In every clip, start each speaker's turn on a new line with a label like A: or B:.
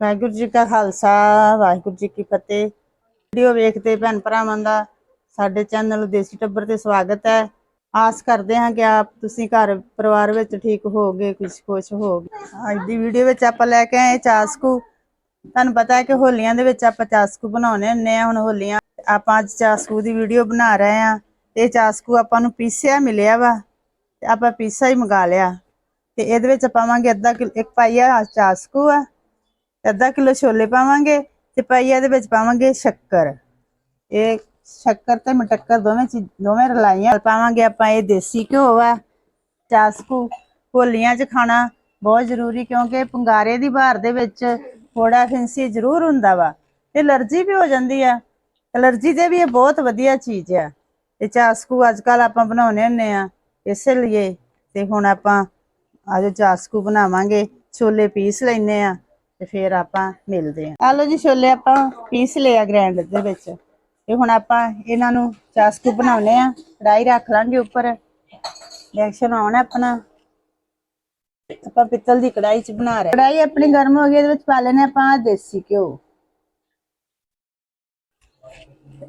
A: ਵਾਹਿਗੁਰੂ ਜੀ ਕਾ ਖਾਲਸਾ, ਵਾਹਿਗੁਰੂ ਜੀ ਕੀ ਫਤਿਹ। ਵੀਡੀਓ ਵੇਖਦੇ ਭੈਣ ਭਰਾਵਾਂ ਦਾ ਸਾਡੇ ਚੈਨਲ ਦੇਸੀ ਟੱਬਰ ਤੇ ਸਵਾਗਤ ਹੈ। ਆਸ ਕਰਦੇ ਹਾਂ ਕਿ ਆਪ ਤੁਸੀਂ ਘਰ ਪਰਿਵਾਰ ਵਿੱਚ ਠੀਕ ਹੋਗੇ ਕੁਝ ਖੁਸ਼ ਹੋਗੇ ਅੱਜ ਦੀ ਵੀਡੀਓ ਵਿੱਚ ਆਪਾਂ ਲੈ ਕੇ ਆਏ ਚਾਸਕੂ। ਤੁਹਾਨੂੰ ਪਤਾ ਹੈ ਕਿ ਹੋਲੀਆਂ ਦੇ ਵਿੱਚ ਆਪਾਂ ਚਾਸਕੂ ਬਣਾਉਣੇ ਹੁੰਨੇ ਆ ਹੁਣ ਹੋਲੀਆਂ ਆਪਾਂ ਅੱਜ ਚਾਸਕੂ ਦੀ ਵੀਡੀਓ ਬਣਾ ਰਹੇ ਆ ਇਹ ਚਾਸਕੂ ਆਪਾਂ ਨੂੰ ਪੀਸਿਆ ਮਿਲਿਆ ਵਾ ਤੇ ਆਪਾਂ ਪੀਸਾ ਹੀ ਮੰਗਾ ਲਿਆ। ਤੇ ਇਹਦੇ ਵਿੱਚ ਪਾਵਾਂਗੇ ਅੱਧਾ ਕਿਲੋ, ਇੱਕ ਪਾਈਆ ਚਾਸਕੂ ਆ। ਅੱਧਾ ਕਿਲੋ ਛੋਲੇ ਪਾਵਾਂਗੇ ਤੇ ਪਾਈਆ ਦੇ ਵਿੱਚ ਪਾਵਾਂਗੇ ਸ਼ੱਕਰ। ਇਹ ਸ਼ੱਕਰ ਤੇ ਮਟੱਕਰ ਦੋਵੇਂ ਚੀਜ਼ ਦੋਵੇਂ ਰਲਾਈਆਂ। ਪਾਵਾਂਗੇ ਆਪਾਂ ਇਹ ਦੇਸੀ ਘਿਓ ਆ, ਚਾਸਕੂ। ਹੋਲੀਆਂ 'ਚ ਖਾਣਾ ਬਹੁਤ ਜ਼ਰੂਰੀ ਕਿਉਂਕਿ ਪੰਗਾਰੇ ਦੀ ਬਹਾਰ ਦੇ ਵਿੱਚ ਥੋੜਾ ਫਿੰਸੀ ਜ਼ਰੂਰ ਹੁੰਦਾ ਵਾ। ਤੇ ਅਲਰਜੀ ਵੀ ਹੋ ਜਾਂਦੀ ਆ। ਅਲਰਜੀ ਦੇ ਵੀ ਇਹ ਬਹੁਤ ਵਧੀਆ ਚੀਜ਼ ਆ। ਇਹ ਚਾਸਕੂ ਅੱਜ ਕੱਲ ਆਪਾਂ ਬਣਾਉਣੇ ਹੁੰਨੇ ਆ ਇਸੇ ਲਈ ਤੇ ਹੁਣ ਆਪਾਂ ਅੱਜ ਚਾਸਕੂ ਬਣਾਵਾਂਗੇ, ਛੋਲੇ ਪੀਸ ਲੈਨੇ ਆ। ਤੇ ਫਿਰ ਆਪਾਂ ਮਿਲਦੇ ਆ ਆ ਲਓ ਜੀ ਛੋਲੇ ਆਪਾਂ ਪੀਸ ਲਿਆ ਗ੍ਰਾਈਂਡਰ ਦੇ ਵਿੱਚ। ਤੇ ਹੁਣ ਆਪਾਂ ਇਹਨਾਂ ਨੂੰ ਚਾਸਕੂ ਬਣਾਉਣੇ ਆ ਕੜਾਈ ਰੱਖ ਲਾਂਗੇ ਉੱਪਰ। ਰਿਐਕਸ਼ਨ ਆਉਣਾ ਆਪਣਾ। ਆਪਾਂ ਪਿੱਤਲ ਦੀ ਕੜਾਈ 'ਚ ਬਣਾ ਰਹੇ ਕੜਾਈ ਆਪਣੀ ਗਰਮ ਹੋ ਗਈ, ਇਹਦੇ ਵਿੱਚ ਪਾ ਲੈਣੇ ਆਪਾਂ ਦੇਸੀ ਘਿਓ।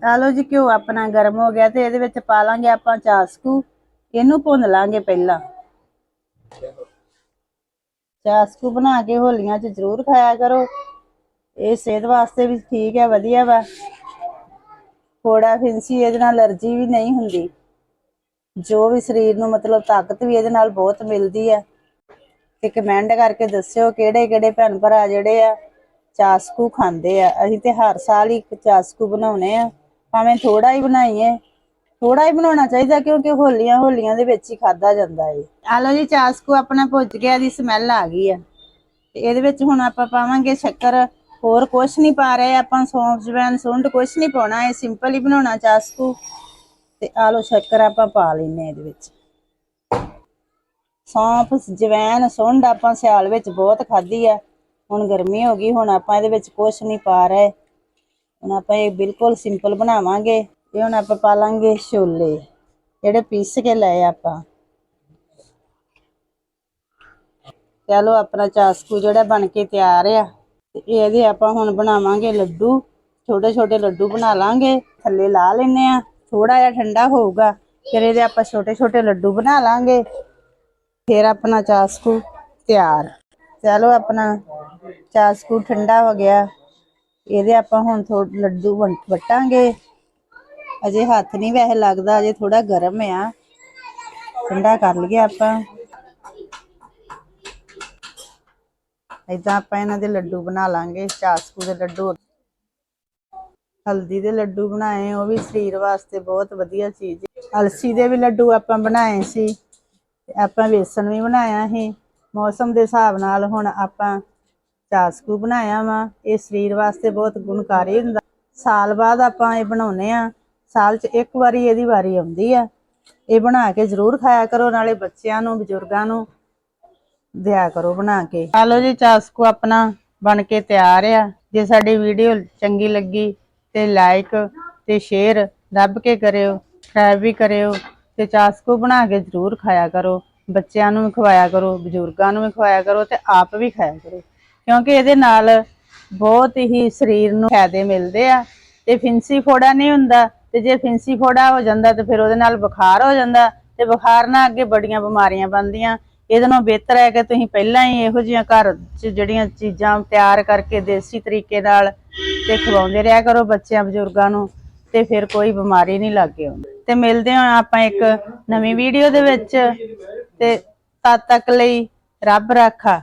A: ਆ ਲਓ ਜੀ ਘਿਓ ਆਪਣਾ ਗਰਮ ਹੋ ਗਿਆ ਤੇ ਇਹਦੇ ਵਿੱਚ ਪਾ ਲਾਂਗੇ ਆਪਾਂ ਚਾਸਕੂ। ਇਹਨੂੰ ਭੁੰਨ ਲਾਂਗੇ ਪਹਿਲਾਂ। ਚਾਸਕੂ ਬਣਾ ਕੇ ਹੋਲੀਆਂ 'ਚ ਜ਼ਰੂਰ ਖਾਇਆ ਕਰੋ। ਇਹ ਸਿਹਤ ਵਾਸਤੇ ਵੀ ਠੀਕ ਹੈ, ਵਧੀਆ ਵਾ। ਥੋੜਾ ਫਿੰਸੀ ਇਹਦੇ ਨਾਲ ਅਲਰਜੀ ਵੀ ਨਹੀਂ ਹੁੰਦੀ। ਜੋ ਵੀ ਸਰੀਰ ਨੂੰ ਮਤਲਬ ਤਾਕਤ ਵੀ ਇਹਦੇ ਨਾਲ ਬਹੁਤ ਮਿਲਦੀ ਹੈ ਤੇ ਕਮੈਂਟ ਕਰਕੇ ਦੱਸਿਓ ਕਿਹੜੇ ਕਿਹੜੇ ਭੈਣ ਭਰਾ ਜਿਹੜੇ ਆ ਚਾਸਕੂ ਖਾਂਦੇ ਆ। ਅਸੀਂ ਤੇ ਹਰ ਸਾਲ ਹੀ ਚਾਸਕੂ ਬਣਾਉਨੇ ਆ। ਭਾਵੇਂ ਥੋੜਾ ਹੀ ਬਣਾਈਏ। ਥੋੜਾ ਹੀ ਬਣਾਉਣਾ ਚਾਹੀਦਾ ਕਿਉਂਕਿ ਹੋਲੀਆਂ ਹੋਲੀਆਂ ਦੇ ਵਿੱਚ ਹੀ ਖਾਦਾ ਜਾਂਦਾ ਏ। ਆ ਲਓ ਜੀ, ਚਾਸਕੂ ਆਪਣਾ ਭੁੱਜ ਗਿਆ ਦੀ ਸਮੈਲ ਆ ਗਈ ਆ। ਤੇ ਇਹਦੇ ਵਿੱਚ ਹੁਣ ਆਪਾਂ ਪਾਵਾਂਗੇ ਸ਼ੱਕਰ। ਹੋਰ ਕੁਛ ਨਹੀਂ ਪਾ ਰਹੇ ਆਪਾਂ, ਸੌਂਫ ਜਵੈਨ ਸੁੰਡ ਕੁਛ ਨਹੀਂ ਪਾਉਣਾ, ਇਹ ਸਿੰਪਲ ਹੀ ਬਣਾਉਣਾ ਚਾਸਕੂ। ਤੇ ਆ ਲਓ ਸ਼ੱਕਰ ਆਪਾਂ ਪਾ ਲੈਨੇ ਇਹਦੇ ਵਿੱਚ। ਸੌਂਫ ਜਵੈਨ ਸੁੰਡ ਆਪਾਂ ਸਿਆਲ ਵਿੱਚ ਬਹੁਤ ਖਾਧੀ ਆ। ਹੁਣ ਗਰਮੀ ਹੋ ਗਈ, ਹੁਣ ਆਪਾਂ ਇਹਦੇ ਵਿੱਚ ਕੁਛ ਨਹੀਂ ਪਾ ਰਹੇ। ਹੁਣ ਆਪਾਂ ਇਹ ਬਿਲਕੁਲ ਸਿੰਪਲ ਬਣਾਵਾਂਗੇ। ਇਹ ਹੁਣ ਆਪਾਂ ਪਾ ਲਾਂਗੇ ਛੋਲੇ। ਜਿਹੜੇ ਪੀਸ ਕੇ ਲਏ ਆਪਾਂ। ਚਲੋ ਆਪਣਾ ਚਾਸਕੂ ਜਿਹੜਾ ਬਣ ਕੇ ਤਿਆਰ ਆ। ਤੇ ਇਹਦੇ ਆਪਾਂ ਹੁਣ ਬਣਾਵਾਂਗੇ ਲੱਡੂ। ਛੋਟੇ ਛੋਟੇ ਲੱਡੂ ਬਣਾ ਲਾਂਗੇ। ਥੱਲੇ ਲਾ ਲੈਨੇ ਆ ਥੋੜਾ ਜਿਹਾ ਠੰਡਾ ਹੋਊਗਾ। ਫਿਰ ਇਹਦੇ ਆਪਾਂ ਛੋਟੇ ਛੋਟੇ ਲੱਡੂ ਬਣਾ ਲਾਂਗੇ। ਫਿਰ ਆਪਣਾ ਚਾਸਕੂ ਤਿਆਰ। ਚਲੋ ਆਪਣਾ ਚਾਸਕੂ ਠੰਡਾ ਹੋ ਗਿਆ। ਇਹਦੇ ਆਪਾਂ ਹੁਣ ਥੋੜੇ ਲੱਡੂ ਵੰ- ਵੱਟਾਂਗੇ। ਅਜੇ ਹੱਥ ਨਹੀਂ ਵੈਸੇ ਲੱਗਦਾ, ਅਜੇ ਥੋੜਾ ਗਰਮ ਆ। ਠੰਡਾ ਕਰ ਲਈਏ ਆਪਾਂ। ਏਦਾਂ ਆਪਾਂ ਇਹਨਾਂ ਦੇ ਲੱਡੂ ਬਣਾ ਲਾਂਗੇ, ਚਾਸਕੂ ਦੇ ਲੱਡੂ। ਹਲਦੀ ਦੇ ਲੱਡੂ ਬਣਾਏ, ਉਹ ਵੀ ਸਰੀਰ ਵਾਸਤੇ ਬਹੁਤ ਵਧੀਆ ਚੀਜ਼ ਅਲਸੀ ਦੇ ਵੀ ਲੱਡੂ ਆਪਾਂ ਬਣਾਏ ਸੀ, ਤੇ ਆਪਾਂ ਵੇਸਣ ਵੀ ਬਣਾਇਆ ਸੀ। ਮੌਸਮ ਦੇ ਹਿਸਾਬ ਨਾਲ ਹੁਣ ਆਪਾਂ ਚਾਸਕੂ ਬਣਾਇਆ ਵਾ, ਇਹ ਸਰੀਰ ਵਾਸਤੇ ਬਹੁਤ ਗੁਣਕਾਰੀ ਹੁੰਦਾ। ਸਾਲ ਬਾਅਦ ਆਪਾਂ ਇਹ ਬਣਾਉਨੇ ਆ ਸਾਲ 'ਚ ਇੱਕ ਵਾਰੀ ਇਹਦੀ ਵਾਰੀ ਆਉਂਦੀ ਆ। ਇਹ ਬਣਾ ਕੇ ਜ਼ਰੂਰ ਖਾਇਆ ਕਰੋ, ਨਾਲੇ ਬੱਚਿਆਂ ਨੂੰ, ਬਜ਼ੁਰਗਾਂ ਨੂੰ ਦਿਆ ਕਰੋ ਬਣਾ ਕੇ। ਆ ਲਓ ਜੀ ਚਾਸਕੂ ਆਪਣਾ, ਬਣ ਕੇ ਤਿਆਰ ਆ। ਜੇ ਸਾਡੀ ਵੀਡੀਓ ਚੰਗੀ ਲੱਗੀ ਤੇ ਲਾਈਕ ਤੇ ਸ਼ੇਅਰ ਦੱਬ ਕੇ ਕਰਿਓ, ਸਬਸਕ੍ਰਾਈਬ ਵੀ ਕਰਿਓ ਤੇ ਚਾਸਕੂ ਬਣਾ ਕੇ ਜ਼ਰੂਰ ਖਾਇਆ ਕਰੋ। ਬੱਚਿਆਂ ਨੂੰ ਵੀ ਖਵਾਇਆ ਕਰੋ, ਬਜ਼ੁਰਗਾਂ ਨੂੰ ਵੀ ਖਵਾਇਆ ਕਰੋ ਤੇ ਆਪ ਵੀ ਖਾਇਆ ਕਰੋ। ਕਿਉਂਕਿ ਇਹਦੇ ਨਾਲ ਬਹੁਤ ਹੀ ਸਰੀਰ ਨੂੰ ਫਾਇਦੇ ਮਿਲਦੇ ਆ ਤੇ ਫਿੰਸੀ ਫੋੜਾ ਨਹੀਂ ਹੁੰਦਾ। ਤੇ ਜੇ ਫਿੰਸੀ ਫੋੜਾ ਹੋ ਜਾਂਦਾ ਤੇ ਫਿਰ ਉਹਦੇ ਨਾਲ ਬੁਖਾਰ ਹੋ ਜਾਂਦਾ ਤੇ ਬੁਖਾਰ ਨਾਲ ਅੱਗੇ ਬੜੀਆਂ ਬਿਮਾਰੀਆਂ ਬਣਦੀਆਂ। ਇਹਦੇ ਨਾਲੋਂ ਬਿਹਤਰ ਹੈ ਕਿ ਤੁਸੀਂ ਪਹਿਲਾਂ ਹੀ ਇਹੋ ਜਿਹੀਆਂ ਘਰ 'ਚ ਜਿਹੜੀਆਂ ਚੀਜ਼ਾਂ ਤਿਆਰ ਕਰਕੇ ਦੇਸੀ ਤਰੀਕੇ ਨਾਲ ਤੇ ਖਵਾਉਂਦੇ ਰਿਹਾ ਕਰੋ ਬੱਚਿਆਂ, ਬਜ਼ੁਰਗਾਂ ਨੂੰ ਤੇ ਫਿਰ ਕੋਈ ਬਿਮਾਰੀ ਨਹੀਂ ਲੱਗੇ ਆਉਂਦੀ ਤੇ ਮਿਲਦੇ ਹਾਂ ਆਪਾਂ ਇੱਕ ਨਵੀਂ ਵੀਡੀਓ ਦੇ ਵਿੱਚ। ਤੇ ਤਦ ਤੱਕ ਲਈ ਰੱਬ ਰਾਖਾ।